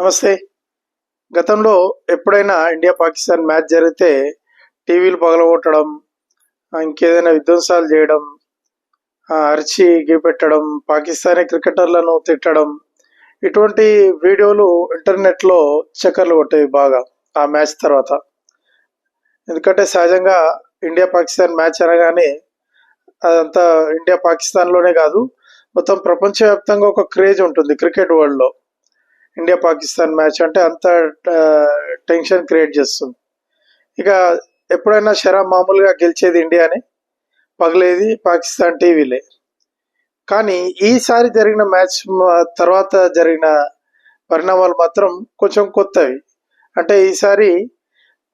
నమస్తే. గతంలో ఎప్పుడైనా ఇండియా పాకిస్తాన్ మ్యాచ్ జరిగితే టీవీలు పగలగొట్టడం ఇంకేదైనా విధ్వంసాలు చేయడం అరిచి గీపెట్టడం పాకిస్తానీ క్రికెటర్లను తిట్టడం ఇటువంటి వీడియోలు ఇంటర్నెట్లో చక్కర్లు కొట్టేవి బాగా ఆ మ్యాచ్ తర్వాత. ఎందుకంటే సహజంగా ఇండియా పాకిస్తాన్ మ్యాచ్ అనగానే అదంతా ఇండియా పాకిస్తాన్లోనే కాదు మొత్తం ప్రపంచవ్యాప్తంగా ఒక క్రేజ్ ఉంటుంది క్రికెట్ వరల్డ్లో. ఇండియా పాకిస్తాన్ మ్యాచ్ అంటే అంత టెన్షన్ క్రియేట్ చేస్తుంది. ఇక ఎప్పుడైనా షరా మామూలుగా గెలిచేది ఇండియానే పగిలేది పాకిస్తాన్ టీవీలే. కానీ ఈసారి జరిగిన మ్యాచ్ తర్వాత జరిగిన పరిణామాలు మాత్రం కొంచెం కొత్తవి. అంటే ఈసారి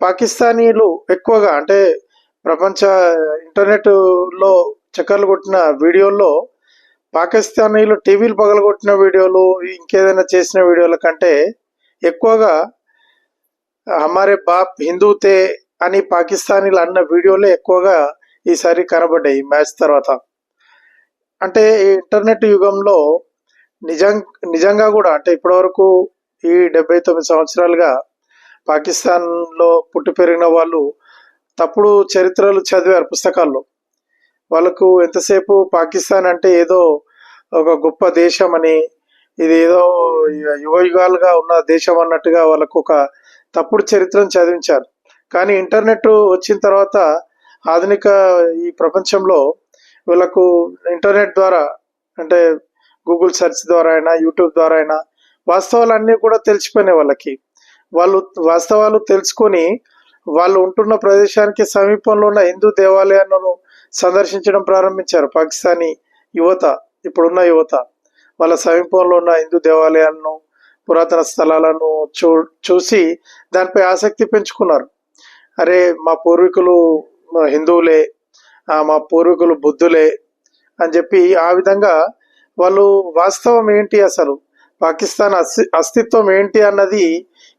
పాకిస్తానీలు ఎక్కువగా అంటే ప్రపంచ ఇంటర్నెట్లో చక్కర్లు కొట్టిన వీడియోల్లో పాకిస్తానీలు టీవీలు పగలగొట్టిన వీడియోలు ఇంకేదైనా చేసిన వీడియోల కంటే ఎక్కువగా హమారే బాప్ హిందూతే అని పాకిస్తానీలు అన్న వీడియోలే ఎక్కువగా ఈసారి కనబడ్డాయి మ్యాచ్ తర్వాత. అంటే ఈ ఇంటర్నెట్ యుగంలో నిజం నిజంగా కూడా అంటే ఇప్పటివరకు ఈ డెబ్బై తొమ్మిది సంవత్సరాలుగా పాకిస్తాన్లో పుట్టి పెరిగిన వాళ్ళు తప్పుడు చరిత్రలు చదివారు పుస్తకాల్లో. వాళ్ళకు ఎంతసేపు పాకిస్తాన్ అంటే ఏదో ఒక గొప్ప దేశం అని ఇది ఏదో యుగయుగాలుగా ఉన్న దేశం అన్నట్టుగా వాళ్ళకు ఒక తప్పుడు చరిత్రను చదివించారు. కానీ ఇంటర్నెట్ వచ్చిన తర్వాత ఆధునిక ఈ ప్రపంచంలో వీళ్ళకు ఇంటర్నెట్ ద్వారా అంటే గూగుల్ సెర్చ్ ద్వారా అయినా యూట్యూబ్ ద్వారా అయినా వాస్తవాలన్నీ కూడా తెలిసిపోయినాయి వాళ్ళకి. వాళ్ళు వాస్తవాలు తెలుసుకొని వాళ్ళు ఉంటున్న ప్రదేశానికి సమీపంలో ఉన్న హిందూ దేవాలయాలను సందర్శించడం ప్రారంభించారు. పాకిస్తానీ యువత ఇప్పుడున్న యువత వాళ్ళ సమీపంలో ఉన్న హిందూ దేవాలయాలను పురాతన స్థలాలను చూ చూసి దానిపై ఆసక్తి పెంచుకున్నారు. అరే మా పూర్వీకులు హిందువులే మా పూర్వీకులు బుద్ధులే అని చెప్పి ఆ విధంగా వాళ్ళు వాస్తవం ఏంటి అసలు? పాకిస్తాన్ అస్తి అస్తిత్వం ఏంటి అన్నది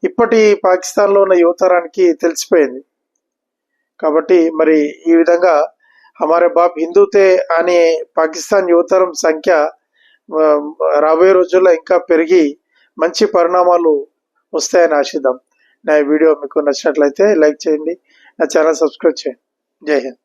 ఇప్పటి పాకిస్తాన్లో ఉన్న యువతరానికి తెలిసిపోయింది. కాబట్టి మరి ఈ విధంగా హమారే బాప్ హిందూతే అనే పాకిస్తాన్ యువతరం సంఖ్య రాబోయే రోజుల్లో ఇంకా పెరిగి మంచి పరిణామాలు వస్తాయని ఆశిద్దాం నా ఈ వీడియో మీకు నచ్చినట్లయితే లైక్ చేయండి నా ఛానల్ సబ్స్క్రైబ్ చేయండి జై హింద్